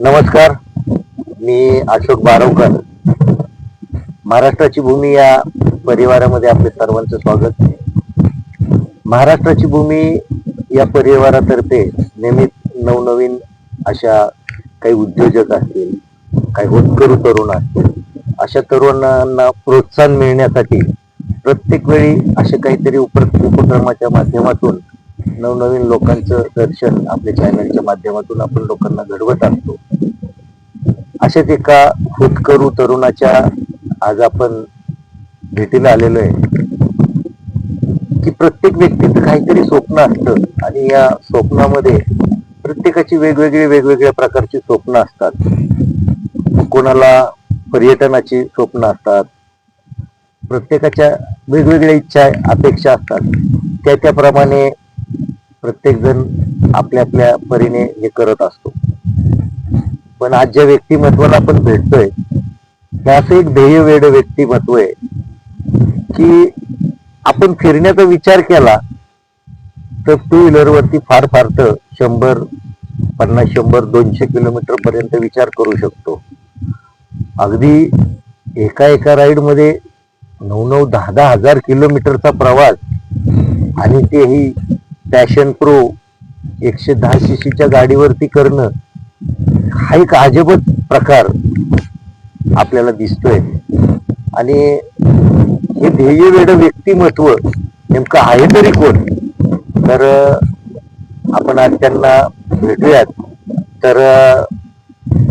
नमस्कार. मी अशोक बारवकर. महाराष्ट्राची भूमी या परिवारामध्ये आपले सर्वांचं स्वागत. महाराष्ट्राची भूमी या परिवारातर्फे नेहमीच नवनवीन अशा काही उद्योजक असतील काही होतकरू तरुण असतील अशा तरुणांना प्रोत्साहन मिळण्यासाठी प्रत्येक वेळी असे काहीतरी उप उपक्रमाच्या माध्यमातून नवनवीन लोकांचं दर्शन आपल्या चॅनलच्या माध्यमातून आपण लोकांना घडवत असतो अशाच एका हुतकरू तरुणाच्या आज आपण भेटीला आलेलो आहे. की प्रत्येक व्यक्तीचं काहीतरी स्वप्न असतं आणि या स्वप्नामध्ये प्रत्येकाची वेगवेगळी वेगवेगळ्या प्रकारची स्वप्न असतात. कोणाला पर्यटनाची स्वप्न असतात. प्रत्येकाच्या वेगवेगळ्या इच्छा अपेक्षा असतात. त्या त्याप्रमाणे प्रत्येकजण आपल्या आपल्या परीने हे करत असतो. पण आज ज्या व्यक्तिमत्वाला आपण भेटतोय हे असं एक ध्येय वेड व्यक्तिमत्व आहे की आपण फिरण्याचा विचार केला तर टू व्हीलरवरती फार फार तर शंभर पन्नास शंभर दोनशे किलोमीटर पर्यंत विचार करू शकतो. अगदी एका एका राईडमध्ये नऊ नऊ दहा दहा हजार किलोमीटरचा प्रवास आणि तेही पॅशन प्रो एकशे दहा सीसीच्या गाडीवरती करणं हा एक अजबच प्रकार आपल्याला दिसतोय. आणि हे ध्येय वेड व्यक्तिमत्व नेमकं आहे तरी कोण? तर आपण आज त्यांना भेटूयात. तर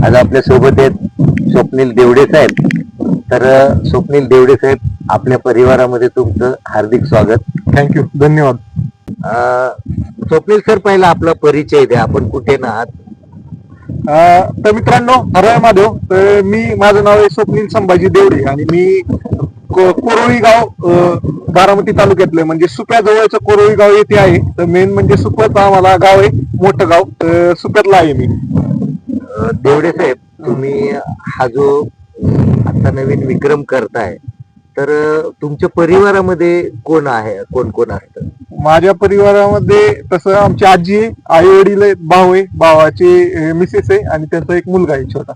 आज आपल्यासोबत आहेत स्वप्नील देवडे साहेब. तर स्वप्नील देवडे साहेब आपल्या परिवारामध्ये तुमचं हार्दिक स्वागत. थँक्यू धन्यवाद. स्वप्नील सर पहिला आपला परिचय द्या आपण कुठे ना आहात? तर मित्रांनो हरय महादेव तर मी माझं नाव आहे स्वप्नील संभाजी देवडे आणि मी कोरोळी गाव बारामती तालुक्यातलं म्हणजे सुप्याजवळचं कोरोळी गाव येथे आहे. तर मेन म्हणजे सुप्याचं आम्हाला गाव आहे मोठं गाव तर सुप्यातलं आहे मी. देवडे साहेब तुम्ही हा जो आता नवीन विक्रम करताय तर तुमच्या परिवारामध्ये कोण आहे कोण कोण असतं? माझ्या परिवारामध्ये तसं आमची आजी आहे आई वडील आहेत भाऊ आहे भावाचे मिसेस आहे आणि त्यांचा एक मुलगा आहे छोटा.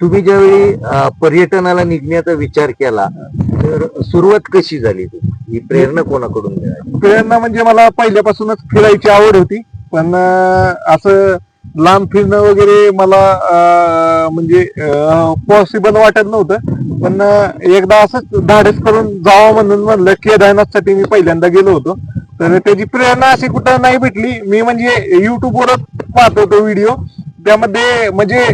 तुम्ही ज्यावेळी अं, पर्यटनाला निघण्याचा विचार केला तर सुरुवात कशी झाली तुमची ही प्रेरणा कोणाकडून मिळाली? प्रेरणा म्हणजे मला पहिल्यापासूनच फिरायची आवड होती पण अं, असं लांब फिरणं वगैरे मला म्हणजे पॉसिबल वाटत नव्हतं. पण एकदा असंच धाडस करून जावं म्हणून म्हणलं केदारनाथसाठी मी पहिल्यांदा गेलो होतो. तर त्याची प्रेरणा अशी कुठं नाही भेटली. मी म्हणजे युट्यूबवरच पाहतो होतो व्हिडिओ त्यामध्ये म्हणजे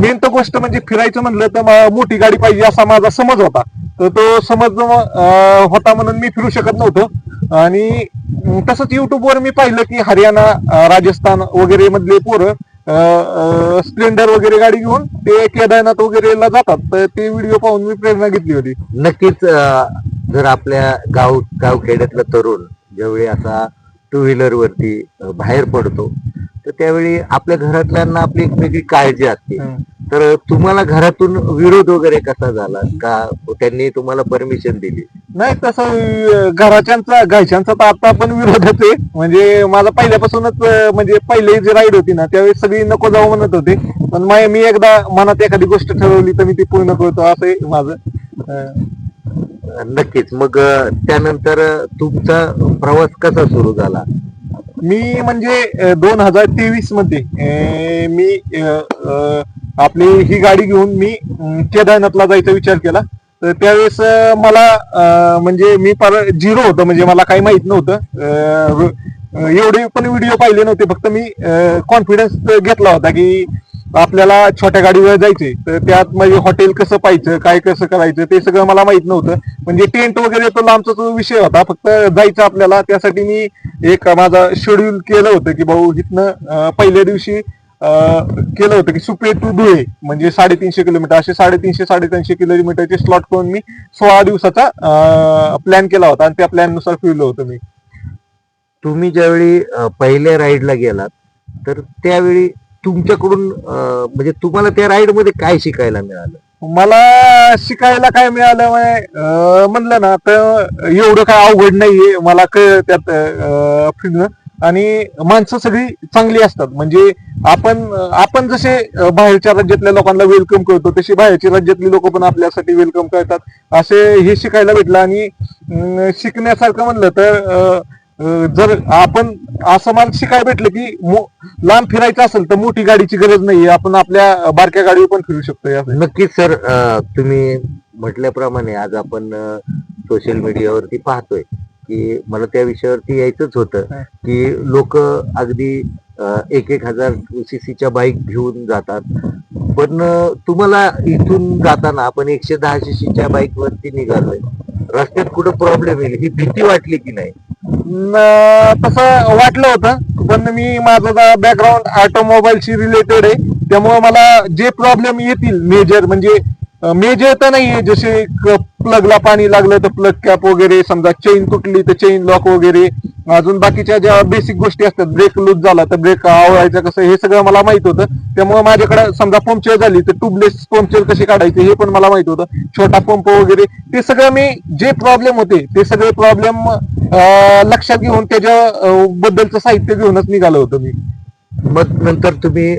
मेन तर गोष्ट म्हणजे फिरायचं म्हणलं तर मोठी गाडी पाहिजे असा माझा समज होता. तर तो समज होता म्हणून मी फिरू शकत नव्हतो. आणि तसंच युट्यूबवर मी पाहिलं की हरियाणा राजस्थान वगैरे मधले पोरं स्प्लेंडर वगैरे गाडी घेऊन ते केदारनाथ वगैरेला जातात. तर ते व्हिडिओ पाहून मी प्रेरणा घेतली होती. नक्कीच जर आपल्या गाव गावखेड्यातला तरुण ज्यावेळी असा टू व्हीलर वरती बाहेर पडतो तर त्यावेळी आपल्या घरातल्यांना आपली एक वेगळी काळजी असते. तर तुम्हाला घरातून विरोध वगैरे कसा झाला? का त्यांनी तुम्हाला परमिशन दिली? नाही तसं घराच्यांचा घरच्यांचा तर आता पण विरोधच आहे म्हणजे माझा पहिल्यापासूनच म्हणजे पहिले जी राईड होती ना त्यावेळी सगळी नको जाऊ म्हणत होते. पण मा- एकदा मनात एखादी गोष्ट ठरवली तर मी ती पूर्ण करतो. असं आहे माझं. नक्कीच. मग त्यानंतर तुमचा प्रवास कसा सुरू झाला? मी म्हणजे दोन हजार तेवीसमध्ये मी आपली ही गाडी घेऊन मी केदारनाथला जायचा विचार केला. तर त्यावेळेस मला म्हणजे मी फार झिरो होतं म्हणजे मला काही माहीत नव्हतं. एवढे पण व्हिडिओ पाहिले नव्हते फक्त मी कॉन्फिडन्स घेतला होता की आपल्याला छोट्या गाडीवर जायचे तर त्यात म्हणजे हॉटेल कसं पाहायचं काय कसं करायचं ते सगळं मला माहीत नव्हतं. म्हणजे टेंट वगैरे तो लांबचा तो विषय होता फक्त जायचं आपल्याला. त्यासाठी मी एक माझा शेड्यूल केलं होतं की भाऊ इथनं पहिल्या दिवशी केलं होतं की सुपे टू धुळे म्हणजे साडेतीनशे किलोमीटर असे साडेतीनशे साडेतीनशे किलोमीटरचे स्लॉट करून मी सोळा दिवसाचा प्लॅन केला होता आणि त्या प्लॅननुसार फिरलो होतो मी. तुम्ही ज्यावेळी पहिल्या राईडला गेलात तर त्यावेळी तुमच्याकडून म्हणजे तुम्हाला त्या राईडमध्ये काय शिकायला मिळालं? मला शिकायला काय मिळालं म्हणलं ना तर एवढं काय अवघड नाहीये मला कळ त्यात फिरणं. आणि माणसं सगळी चांगली असतात. म्हणजे आपण आपण जसे बाहेरच्या राज्यातल्या लोकांना वेलकम करतो तशी बाहेरच्या राज्यातली लोक पण आपल्यासाठी वेलकम करतात. असे हे शिकायला भेटलं आणि शिकण्यासारखं म्हणलं तर जर आपण असं मला शिकायला भेटलं की लांब फिरायचं असेल तर मोठी गाडीची गरज नाहीये. आपण आपल्या बारक्या गाडीवर पण फिरू शकतो नक्कीच सर. तुम्ही म्हटल्याप्रमाणे आज आपण सोशल मीडियावरती पाहतोय. की मला त्या विषयावरती यायचंच होतं. की लोक अगदी एक एक हजार सीसीच्या बाईक घेऊन जातात. पण तुम्हाला इथून जाताना आपण एकशे दहा सीसीच्या बाईक वरती निघालोय. रस्त्यात कुठं प्रॉब्लेम येईल? ही भीती वाटली की नाही? तसं वाटलं होतं पण मी माझं बॅकग्राऊंड ऑटोमोबाईलशी रिलेटेड आहे. त्यामुळे मला जे प्रॉब्लेम येतील मेजर म्हणजे मेजर तर नाहीये जसे प्लगला पाणी लागलं तर प्लग कॅप वगैरे समजा चेन तुटली तर चेन लॉक वगैरे. अजून बाकीच्या ज्या बेसिक गोष्टी असतात ब्रेक लूज झाला तर ब्रेक आवळायचं कसं हे सगळं मला माहीत होतं. त्यामुळे माझ्याकडे समजा पंपचर झाली तर ट्यूबलेस पंपचर कसे काढायचे हे पण मला माहीत होतं. छोटा पंप वगैरे. ते सगळं मी जे प्रॉब्लेम होते ते सगळे प्रॉब्लेम लक्षात घेऊन त्याच्या बद्दलचं साहित्य घेऊनच निघालं होतं मी. मग नंतर तुम्ही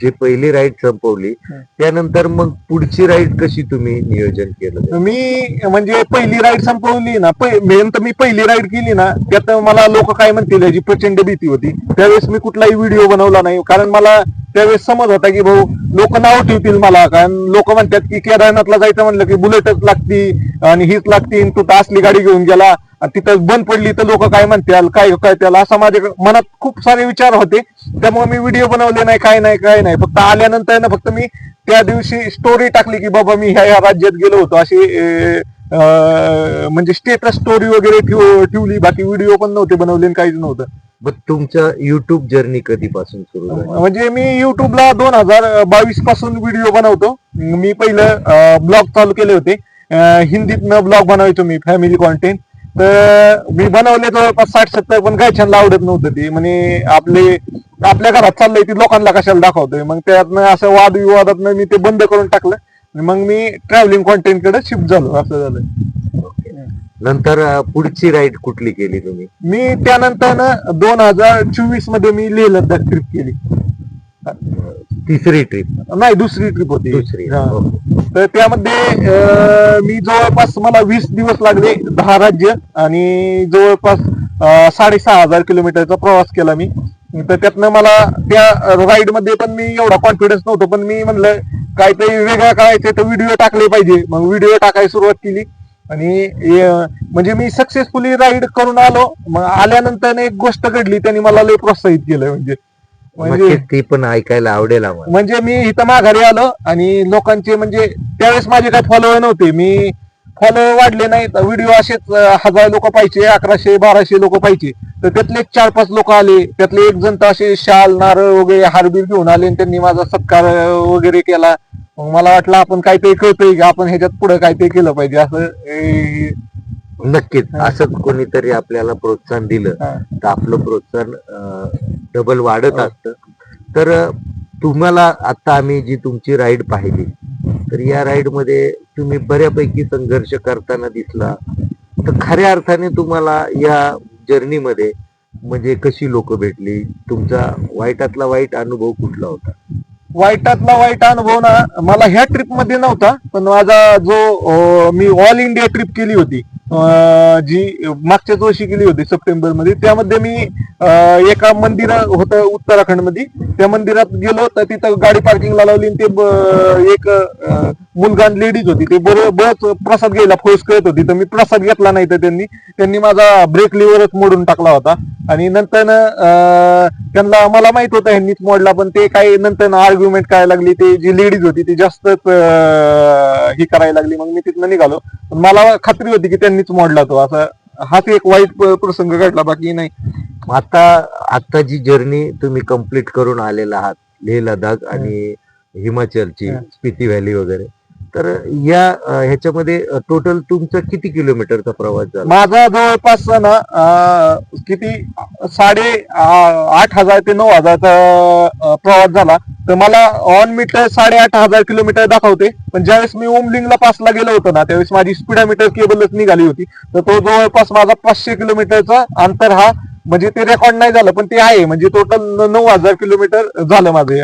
जी पहिली राईड संपवली. त्यानंतर मग पुढची राईड कशी तुम्ही नियोजन केलं मी म्हणजे पहिली राईड संपवली ना मेन तर मी पहिली राईड केली ना त्यात मला लोक काय म्हणतील याची प्रचंड भीती होती त्यावेळेस मी कुठलाही व्हिडिओ बनवला नाही कारण मला त्यावेळेस समज होता की भाऊ लोक नाव ठेवतील मला. कारण लोक म्हणतात की केदारनाथला जायचं म्हणलं की बुलेटच लागती आणि हीच लागती तू तर असली गाडी घेऊन गेला. आणि तिथं बंद पडली तर लोक काय म्हणतील काय काय त्याला असा माझ्या मनात खूप सारे विचार होते. त्यामुळे मी व्हिडिओ बनवले नाही काय नाही काय नाही. फक्त आल्यानंतर ना फक्त मी त्या दिवशी स्टोरी टाकली की बाबा मी ह्या ह्या राज्यात गेलो होतो. अशी म्हणजे स्टेटस स्टोरी वगैरे ठेवली. बाकी व्हिडिओ पण नव्हते बनवले काहीच नव्हतं. मग तुमचं युट्यूब जर्नी कधीपासून सुरू झाली? म्हणजे मी युट्यूबला दोन हजार बावीसपासून व्हिडिओ बनवतो. मी पहिलं ब्लॉग चालू केले होते. अं, हिंदीतनं ब्लॉग बनवायचो मी फॅमिली कॉन्टेंट तर मी बनवले जवळपास साठ सत्तर पण काय छान आवडत नव्हतं ते. म्हणजे आपले आपल्या घरात चाललंय ती लोकांना कशाला दाखवतोय? मग त्यातनं असं वादविवादातनं मी ते बंद करून टाकलं. मग मी ट्रॅव्हलिंग कॉन्टेंटकडे शिफ्ट झालो असं झालं. नंतर पुढची राईड कुठली केली तुम्ही? मी त्यानंतर दोन हजार चोवीसमध्ये मी लेह लद्दाख ट्रिप केली. तिसरी ट्रिप नाही दुसरी ट्रिप होती. दुसरी हा. ओके. तर त्यामध्ये अं, मी जवळपास मला वीस दिवस लागले दहा राज्य आणि जवळपास अं, साडेसहा हजार किलोमीटरचा प्रवास केला मी. तर त्यातनं मला त्या राईडमध्ये पण मी एवढा कॉन्फिडन्स नव्हतो पण मी म्हणलं काहीतरी वेगळं करायचं तर व्हिडिओ टाकले पाहिजे. मग व्हिडिओ टाकायला सुरुवात केली. आणि म्हणजे मी सक्सेसफुली राईड करून आलो. मग आल्यानंतर एक गोष्ट घडली त्यांनी मला लय प्रोत्साहित केलं म्हणजे म्हणजे ती पण ऐकायला आवडेल म्हणजे मी इथं माघारी आलो आणि लोकांचे म्हणजे त्यावेळेस माझे काय फॉलोअर नव्हते. मी फॉलोअर वाढले नाही व्हिडिओ असेच हजार लोक पाहिजे अकराशे बाराशे लोक पाहिजे तर त्यातले चार पाच लोक आले. त्यातले एक जण तर असे शाल नारळ वगैरे हारबीर घेऊन आले आणि त्यांनी माझा सत्कार वगैरे केला. मला वाटलं आपण काहीतरी कळतोय की आपण ह्याच्यात पुढे काहीतरी केलं पाहिजे. असं नक्कीच. असंच कोणीतरी आपल्याला प्रोत्साहन दिलं. तर आपलं प्रोत्साहन डबल वाढत हो. असतं. तर तुम्हाला आता आम्ही जी तुमची राईड पाहिली तर या राईडमध्ये तुम्ही बऱ्यापैकी संघर्ष करताना दिसला. तर खऱ्या अर्थाने तुम्हाला या जर्नीमध्ये म्हणजे कशी लोक भेटली? तुमचा वाईटातला वाईट अनुभव कुठला होता? वाईटातला वाईट अनुभव ना मला ह्या ट्रिपमध्ये नव्हता पण माझा जो मी ऑल इंडिया ट्रिप केली होती जी मागच्याच वर्षी केली होती सप्टेंबरमध्ये त्यामध्ये मी एका मंदिर होतं उत्तराखंडमध्ये त्या मंदिरात गेलो तर तिथं गाडी पार्किंगला लावली आणि ते एक मुलगा लेडीज होती. ते बरोबर प्रसाद घ्यायला फोर्स करत होती तर मी प्रसाद घेतला नाही तर त्यांनी. त्यांनी माझा ब्रेक लिव्हरच मोडून टाकला होता. आणि नंतर त्यांना मला माहीत होतं ह्यांनीच मोडला पण ते काही नंतर आर्ग्युमेंट करायला लागली ते जी लेडीज होती ती जास्तच ही करायला लागली. मग मी तिथनं निघालो. पण मला खात्री होती की त्यांनी त्यांनीच मोडला तो असा हाच एक वाईट प्रसंग घडला. बाकी नाही. आता आता जी जर्नी तुम्ही कंप्लीट करून आलेला आहात लेह लडाख आणि हिमाचलची. स्पिती व्हॅली वगैरे तर या ह्याच्यामध्ये टोटल तुमचा किती किलोमीटरचा प्रवास झाला? माझा जवळपास ना किती? साडे आठ हजार ते नऊ हजारचा प्रवास झाला. तर मला ऑन मीटर साडेआठ हजार किलोमीटर दाखवते. पण ज्यावेळेस मी ओमलिंगला पासला गेलो होतो ना त्यावेळेस माझी स्पीडामीटर केबलच निघाली होती. तर तो जवळपास माझा पाचशे किलोमीटरचा अंतर हा म्हणजे ते रेकॉर्ड नाही झालं पण ते आहे. म्हणजे टोटल नऊ हजार किलोमीटर झालं माझं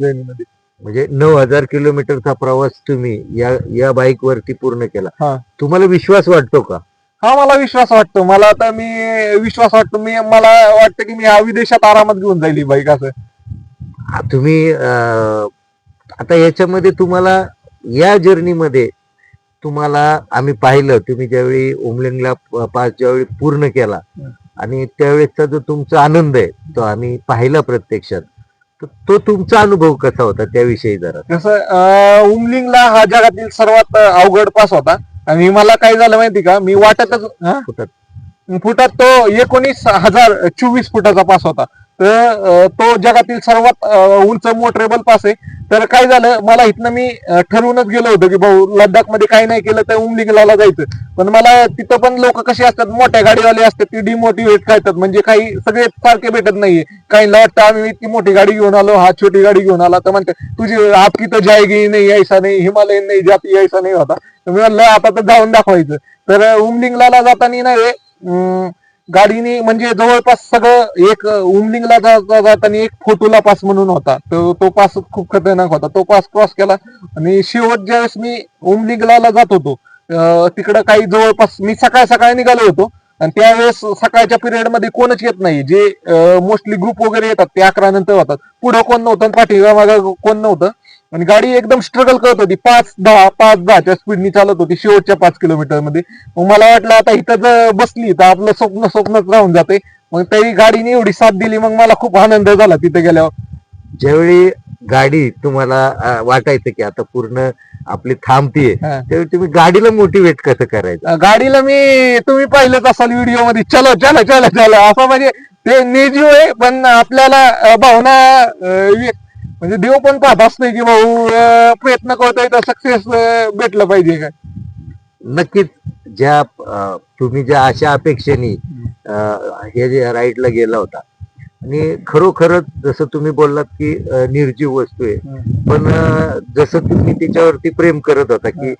जर्नीमध्ये म्हणजे नऊ हजार किलोमीटरचा प्रवास तुम्ही या या बाईक वरती पूर्ण केला. हा. तुम्हाला विश्वास वाटतो का? हा मला विश्वास वाटतो. मला आता मी विश्वास वाटतो. मी मला वाटतं की मी हा विदेशात आरामात घेऊन जाईल बाईक असं. तुम्ही आता याच्यामध्ये तुम्हाला या जर्नीमध्ये तुम्हाला आम्ही पाहिलं तुम्ही ज्यावेळी उमलिंगला प- पास ज्यावेळी पूर्ण केला. आणि त्यावेळेसचा जो तुमचा आनंद आहे तो आम्ही पाहिला प्रत्यक्षात तर तो तुमचा अनुभव कसा होता त्याविषयी जरा अं, उमलिंगला हा जगातील सर्वात अवघड पास होता आणि मला काय झालं माहिती का मी वाटतच? फुटात. फुटात तो एकोणीस हजार चोवीस फुटाचा पास होता तर तो जगातील सर्वात उंच मोटरेबल पास आहे. तर काय झालं मला इथनं मी ठरवूनच गेलो होतो की भाऊ लडाखमध्ये काही नाही केलं तर उमलिंगला जायचं. पण मला तिथं पण लोक कसे असतात मोठ्या गाडीवाले असतात ती डिमोटिवेट करतात. म्हणजे काही सगळे सारखे भेटत नाहीये. काही वाटतं आम्ही इतकी मोठी गाडी घेऊन आलो हा छोटी गाडी घेऊन आला. तर म्हणते तुझी आपकी तर जायगी नाही ऐसा नाही हिमालयन नाही जाती ऐसा नाही होता. मी म्हणलं आता तर जाऊन दाखवायचं. तर उमलिंगला जाताना नाही अं, गाडीने म्हणजे जवळपास सगळं एक उमलिंगला जाताना एक फोटोला पास म्हणून होता. तो तो पास खूप खतरनाक होता. तो पास क्रॉस केला आणि शेवट ज्यावेळेस मी उमलिंगला जात होतो तिकडं काही जवळपास मी सकाळ सकाळी निघालो होतो आणि त्यावेळेस सकाळच्या पिरियडमध्ये कोणच येत नाही. जे मोस्टली ग्रुप वगैरे येतात ते अकरा नंतर होतात. पुढं कोण नव्हतं आणि पाठीमागं कोण नव्हतं. आणि गाडी एकदम स्ट्रगल करत होती. पाच दहा पाच दहाच्या स्पीडनी चालत होती शेवटच्या पाच किलोमीटरमध्ये. मग मला वाटलं आता इथं जर बसली तर आपलं स्वप्न स्वप्नच राहून जाते मग तरी गाडीने एवढी साथ दिली मग मला खूप आनंद झाला तिथे गेल्यावर. ज्यावेळी गाडी तुम्हाला वाटायचं की आता पूर्ण आपली थांबतीये. त्यावेळी तुम्ही गाडीला मोटिवेट कसं करायचं? गाडीला मी तुम्ही पाहिलंच असाल व्हिडिओमध्ये चलो चलो चलो चलो. असं म्हणजे ते नेजीव आहे पण आपल्याला भावना म्हणजे देव पण पाहत असतोय की भाऊ प्रयत्न करतोय तर सक्सेस भेटलं पाहिजे काय? नक्कीच ज्या तुम्ही ज्या अशा अपेक्षेने हे जे राईडला गेला होता. आणि खरोखरच जसं तुम्ही बोललात की निर्जीव वस्तू आहे. पण जसं तुम्ही त्याच्यावरती प्रेम करत होता की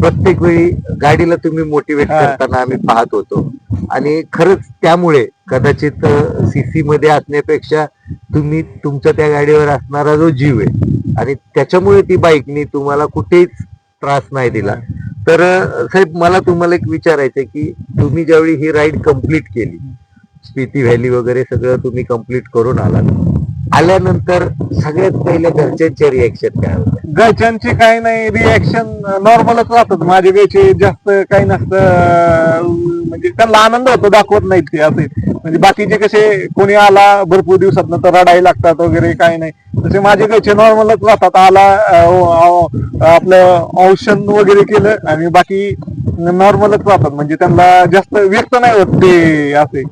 प्रत्येक वेळी गाडीला तुम्ही मोटिवेट. करताना आम्ही पाहत होतो. आणि खरंच त्यामुळे कदाचित सीसी मध्ये असण्यापेक्षा तुम्ही तुमच्या त्या गाडीवर असणारा जो जीव आहे आणि त्याच्यामुळे ती बाईकनी तुम्हाला कुठेच त्रास नाही दिला. तर साहेब मला तुम्हाला एक विचारायचं आहे की तुम्ही ज्यावेळी ही राईड कंप्लीट केली स्पिती व्हॅली वगैरे सगळं तुम्ही कंप्लीट करून आलात आल्यानंतर सगळ्यात पहिले घरच्यांचे रिएक्शन काय होतं? घरच्यांचे काही नाही रिॲक्शन नॉर्मलच राहतात. माझे घ्यायचे जास्त काही नसतं म्हणजे त्यांना आनंद होतो दाखवत नाहीत ते असे. म्हणजे बाकीचे कसे कोणी आला भरपूर दिवसात तर रडायला लागतात वगैरे काही नाही. तसे माझे घरचे नॉर्मलच राहतात. आला आपलं औषध वगैरे केलं आणि बाकी नॉर्मलच राहतात. म्हणजे त्यांना जास्त व्यक्त नाही होत ते असे.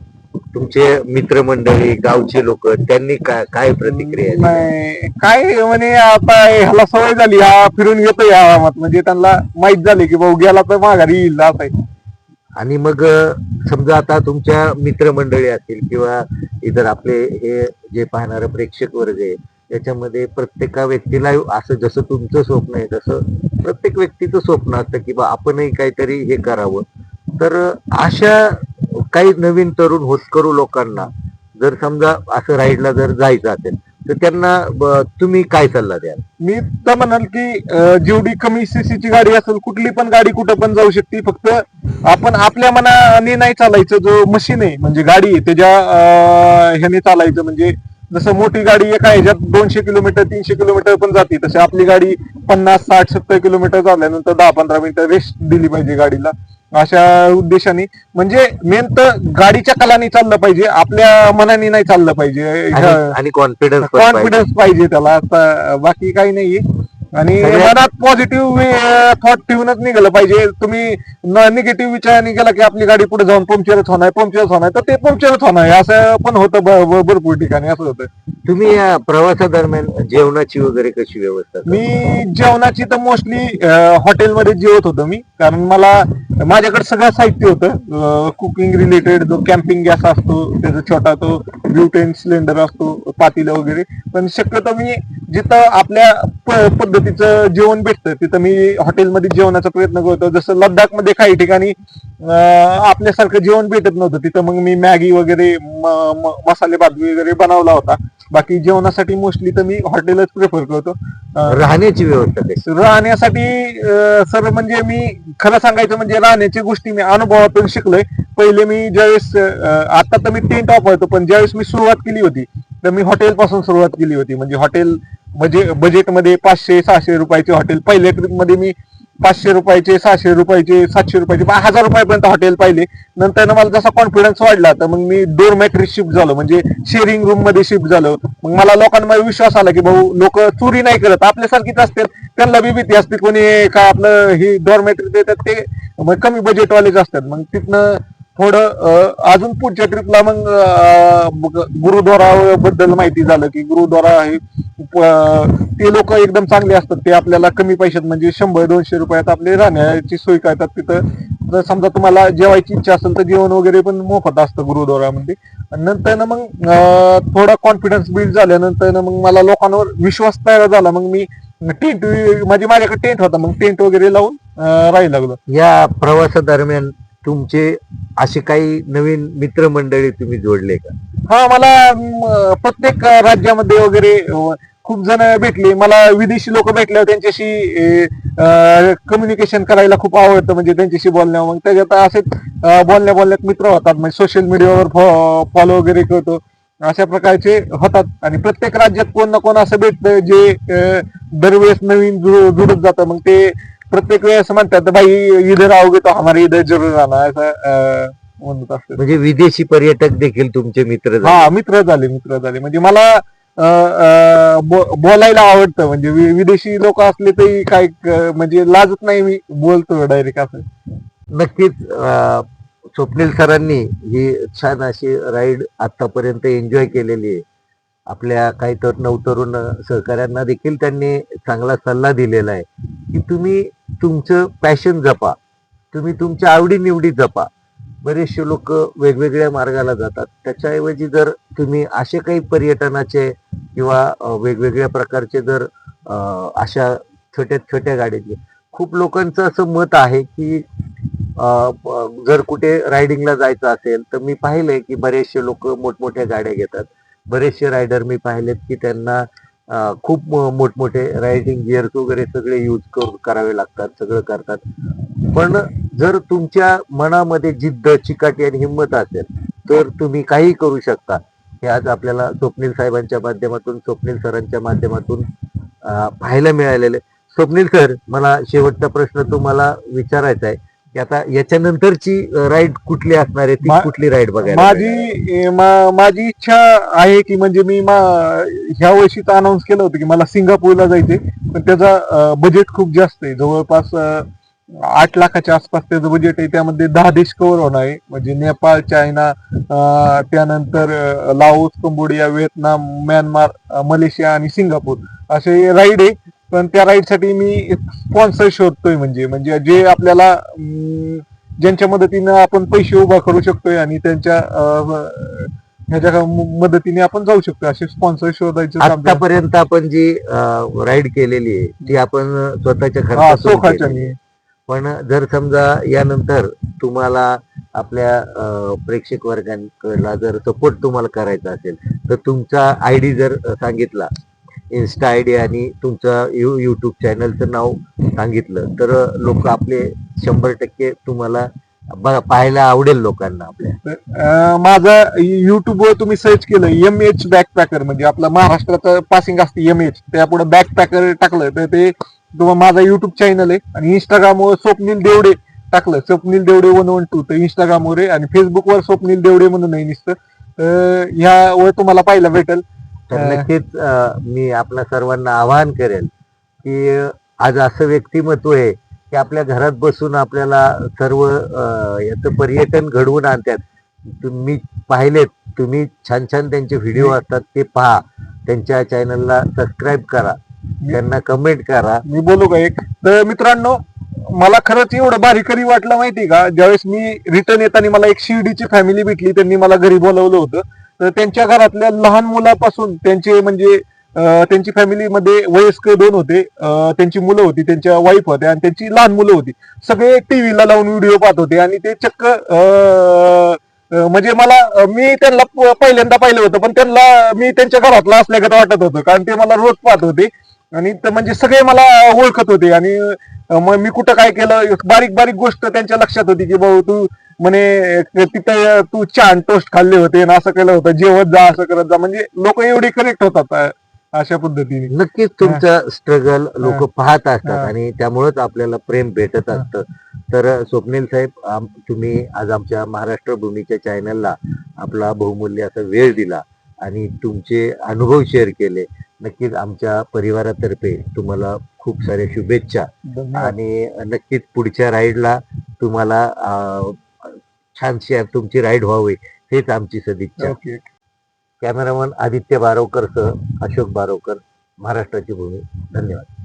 तुमचे मित्रमंडळी गावचे लोक त्यांनी काय काय प्रतिक्रिया? नाही काय म्हणे आता ह्याला सवय झाली हा फिरून येतो या म्हणजे त्यांना माहीत झाले की भाऊ गेला तर माघारी येईल असं. आणि मग समजा आता तुमच्या मित्रमंडळी असतील किंवा इतर आपले हे जे पाहणारे प्रेक्षक वर्ग आहे त्याच्यामध्ये प्रत्येका व्यक्तीला असं जसं तुमचं स्वप्न आहे तसं प्रत्येक व्यक्तीचं स्वप्न असतं की बा आपणही काहीतरी हे करावं. तर अशा काही नवीन तरुण होतकरू लोकांना जर समजा असं राईडला जर जायचं असेल तर त्यांना तुम्ही काय सल्ला द्याल? मी तर म्हणाल की जेवढी कमी सीसीची गाडी असेल कुठली पण गाडी कुठं पण जाऊ शकते. फक्त आपण आपल्या मनाने नाही चालायचं जो मशीन आहे म्हणजे गाडी आहे त्याच्या ह्याने चालायचं. म्हणजे जसं मोठी गाडी एका ह्याच्यात दोनशे किलोमीटर तीनशे किलोमीटर पण जाते तसे आपली गाडी पन्नास साठ सत्तर किलोमीटर झाल्यानंतर दहा पंधरा मिनिटं रेस्ट दिली पाहिजे गाडीला. अशा उद्देशाने. म्हणजे मेन तर गाडीच्या कलाने चाललं पाहिजे आपल्या मनाने नाही चाललं पाहिजे. आणि- कॉन्फिडन्स कॉन्फिडन्स पाहिजे. त्याला. आता बाकी काही नाहीये. आणि मनात पॉझिटिव्ह थॉट ठेवूनच निघालं पाहिजे. तुम्ही निगेटिव्ह विचाराने गेला की आपली गाडी पुढे जाऊन पंक्चरच होणार पंक्चरच होणार तर ते पंक्चरच होणार. असं पण होतं भरपूर ठिकाणी. असं होतं. तुम्ही या प्रवासादरम्यान जेवणाची वगैरे कशी व्यवस्था? मी जेवणाची तर मोस्टली हॉटेलमध्ये जेवत होतो मी. कारण मला माझ्याकडे सगळं साहित्य होतं. कुकिंग रिलेटेड जो कॅम्पिंग गॅस असतो त्याचा छोटा तो ब्युटेन सिलेंडर असतो पातीला वगैरे. पण शक्यतो मी जिथं आपल्या प- पद्धतीचं जेवण भेटतं तिथं मी हॉटेलमध्ये जेवणाचा प्रयत्न करतो. जसं लद्दाखमध्ये काही ठिकाणी आपल्यासारखं जेवण भेटत नव्हतं. तिथं मग मी मॅगी वगैरे मसाले भात वगैरे बनवला होता. बाकी जेवणासाठी मोस्टली तर मी हॉटेलच प्रिफर करतो. राहण्याची व्यवस्था कशी राहण्यासाठी सर म्हणजे मी खरं सांगायचं म्हणजे राहण्याची गोष्टी मी अनुभवातून शिकलोय. पहिले मी ज्यावेळेस अं, आता तर मी टेंट वापरतो पण ज्यावेळेस मी सुरुवात केली होती तर मी हॉटेल पासून सुरुवात केली होती. म्हणजे हॉटेल म्हणजे बजेटमध्ये पाचशे सहाशे रुपयाचे हॉटेल पहिल्या ट्रिपमध्ये मी पाचशे रुपयाचे सहाशे रुपयाचे सातशे रुपयाचे हजार रुपयापर्यंत हॉटेल पाहिले. नंतर मला जसा कॉन्फिडन्स वाढला तर मग मी डोर मॅट्री शिफ्ट झालो. म्हणजे शेअरिंग रूममध्ये शिफ्ट झालो. मग मला लोकांमध्ये विश्वास आला की भाऊ लोक चोरी नाही करत. आपल्यासारखीच असतात त्यांना बी भीती असते. कोणी का आपलं ही डॉर्मेटरी देतात ते. मग कमी बजेटवालेच असतात. मग तिथनं थोडं अजून पुढच्या ट्रिपला मग गुरुद्वारा बद्दल माहिती झालं की गुरुद्वारा हे ते लोक एकदम चांगले असतात. ते आपल्याला कमी पैशात म्हणजे शंभर दोनशे रुपयात आपले राहण्याची सोय करतात. तिथं जर समजा तुम्हाला जेवायची इच्छा असेल तर जेवण वगैरे पण मोफत असतं गुरुद्वारामध्ये. नंतर ना मग थोडा कॉन्फिडन्स बिल्ड झाल्यानंतर ना मग मला लोकांवर विश्वास तयार झाला. मग मी टेंट म्हणजे माझ्याकडे टेंट होता. मग टेंट वगैरे लावून राहायला लागलो. या प्रवासादरम्यान तुमचे असे काही नवीन मित्रमंडळी तुम्ही जोडले का? हा मला प्रत्येक राज्यामध्ये वगैरे खूप जण भेटले. मला विदेशी लोक भेटल्यावर त्यांच्याशी कम्युनिकेशन करायला खूप आवडतं म्हणजे त्यांच्याशी बोलण्यावर मग त्याच्यात असेच बोलण्या बोलण्यात मित्र होतात. म्हणजे सोशल मीडियावर फॉलो वगैरे करतो. अशा प्रकारचे होतात. आणि प्रत्येक राज्यात कोण ना कोण असं भेटतं जे दरवेळेस नवीन जुडत जातं. मग ते प्रत्येक वेळेस म्हणतात भाई इधर आओगे तो हमारे इधर जरूर आना असं म्हणत असतात. म्हणजे विदेशी पर्यटक देखील तुमचे मित्र झाले. हा मित्र झाले मित्र झाले. म्हणजे मला अ, अ, बो- बोलायला आवडतं. म्हणजे वि- विदेशी लोक असले तरी काय क- म्हणजे लाजत नाही मी बोलतो डायरेक्ट असं. नक्कीच अं, स्वप्नील सरांनी ही छान अशी राईड आतापर्यंत एन्जॉय केलेली आहे. आपल्या काही तर नवतरुण सहकाऱ्यांना देखील त्यांनी चांगला सल्ला दिलेला आहे की तुम्ही तुमचं पॅशन जपा. तुम्ही तुमच्या आवडीनिवडी जपा. बरेचसे लोक वेगवेगळ्या मार्गाला जातात. त्याच्याऐवजी जर तुम्ही असे काही पर्यटनाचे किंवा वेगवेगळ्या प्रकारचे जर अशा छोट्या छोट्या गाड्यांचे खूप लोकांचं असं मत आहे की जर कुठे रायडिंगला जायचं असेल तर मी पाहिलंय की बरेचसे लोक मोठमोठ्या गाड्या घेतात. बरेचसे रायडर मी पाहिलेत की त्यांना खूप मोठमोठे रायडिंग गिअर्स वगैरे सगळे यूज करून करावे लागतात सगळं करतात. पण जर तुमच्या मनामध्ये जिद्द चिकाटी आणि हिंमत असेल तर तुम्ही काही करू शकता. हे आज आपल्याला स्वप्नील साहेबांच्या माध्यमातून स्वप्नील सरांच्या माध्यमातून पाहायला मिळालेले स्वप्नील सर मला शेवटचा प्रश्न तुम्हाला विचारायचा आहे. आता याच्यानंतरची राईड कुठली असणार आहे? ती कुठली राईड बघायला मिळेल? माझी मा- माझी इच्छा आहे की म्हणजे मी मा- ह्या वर्षीच अनाऊन्स केलं होतं की मला सिंगापूरला जायचे पण त्याचा बजेट खूप जास्त आहे. जवळपास आठ लाखाच्या आसपास त्याचं बजेट आहे. त्यामध्ये दहा देश कव्हर होणार आहे. म्हणजे नेपाळ चायना त्यानंतर Laos Cambodia Vietnam Myanmar Malaysia आणि सिंगापूर. असे राईड आहे. पण त्या राईडसाठी मी स्पॉन्सर शोधतोय म्हणजे म्हणजे जे आपल्याला ज्यांच्या मदतीनं आपण पैसे उभा करू शकतोय आणि त्यांच्या ह्याच्या मदतीने आपण जाऊ शकतो असे स्पॉन्सर शोधायचं. आतापर्यंत आपण जी राईड केलेली आहे ती आपण स्वतःच्या. पण जर समजा यानंतर तुम्हाला आपल्या प्रेक्षक वर्गांकडला जर सपोर्ट तुम्हाला करायचा असेल तर तुमचा आय डी जर सांगितला इन्स्टा आय डी आणि तुमचं यू यूट्यूब चॅनलचं नाव सांगितलं. तर लोक आपले शंभर टक्के तुम्हाला पाहायला आवडेल लोकांना आपल्या. अं, माझं युट्यूबवर तुम्ही सर्च केलं एम एच बॅकपॅकर म्हणजे आपला महाराष्ट्राचं पासिंग असते एम एच त्यापुढे बॅकपॅकर टाकलं तर ते तुम्हा माझा युट्यूब चॅनल आहे. आणि इंस्टाग्रामवर स्वप्नील देवडे टाकलं. Swapnil Devade one one two तर इंस्टाग्रामवर आहे. आणि फेसबुकवर स्वप्नील देवडे म्हणून आहे नुसतं. तर ह्यावर तुम्हाला पाहायला भेटेल. तर. नक्कीच मी आपल्या सर्वांना आवाहन करेल की आज असं व्यक्तिमत्व आहे की आपल्या घरात बसून आपल्याला सर्व याचं पर्यटन घडवून आणतात. तुम्ही पाहिलेत तुम्ही छान छान त्यांचे व्हिडिओ असतात ते पहा. त्यांच्या चॅनलला सबस्क्राईब करा. त्यांना कमेंट करा. मी बोलू का एक? तर मित्रांनो मला खरंच एवढं भारीकरी वाटलं माहिती का? ज्यावेळेस मी रिटर्न येताना मला एक शिर्डीची फॅमिली भेटली त्यांनी मला घरी बोलवलं होतं. तर त्यांच्या घरातल्या लहान मुलापासून त्यांचे म्हणजे त्यांची त्यांची फॅमिलीमध्ये वयस्क दोन होते. त्यांची मुलं होती त्यांच्या वाईफ होत्या आणि त्यांची लहान मुलं होती. सगळे टीव्हीला लावून व्हिडिओ पाहत होते आणि ते चक्क म्हणजे मला मी त्यांना पहिल्यांदा पाहिलं होतं पण त्यांना मी त्यांच्या घरातला असल्यागत वाटत होतं कारण ते मला रोज पाहत होते. आणि म्हणजे सगळे मला ओळखत होते आणि मग मी कुठं काय केलं बारीक बारीक गोष्ट त्यांच्या लक्षात होती की भाऊ तू म्हणे तिथं तू छान टोस्ट खाल्ले होते आणि असं केलं होतं जेवत जा असं करत जा म्हणजे लोक एवढे कनेक्ट होतात अशा पद्धतीने नक्कीच तुमचं स्ट्रगल लोक. पाहत असतात. आणि त्यामुळेच आपल्याला प्रेम भेटत. असतं तर स्वप्नील साहेब तुम्ही आज आमच्या महाराष्ट्र भूमीच्या चॅनलला आपला बहुमूल्य असा वेळ दिला आणि तुमचे अनुभव शेअर केले नक्कीच आमच्या परिवारातर्फे तुम्हाला खूप साऱ्या शुभेच्छा आणि नक्कीच पुढच्या राईडला तुम्हाला छानशी तुमची राईड व्हावी हेच आमची सदिच्छा. कॅमेरामन आदित्य बारोकर सह अशोक बारोकर महाराष्ट्राची भूमी. धन्यवाद.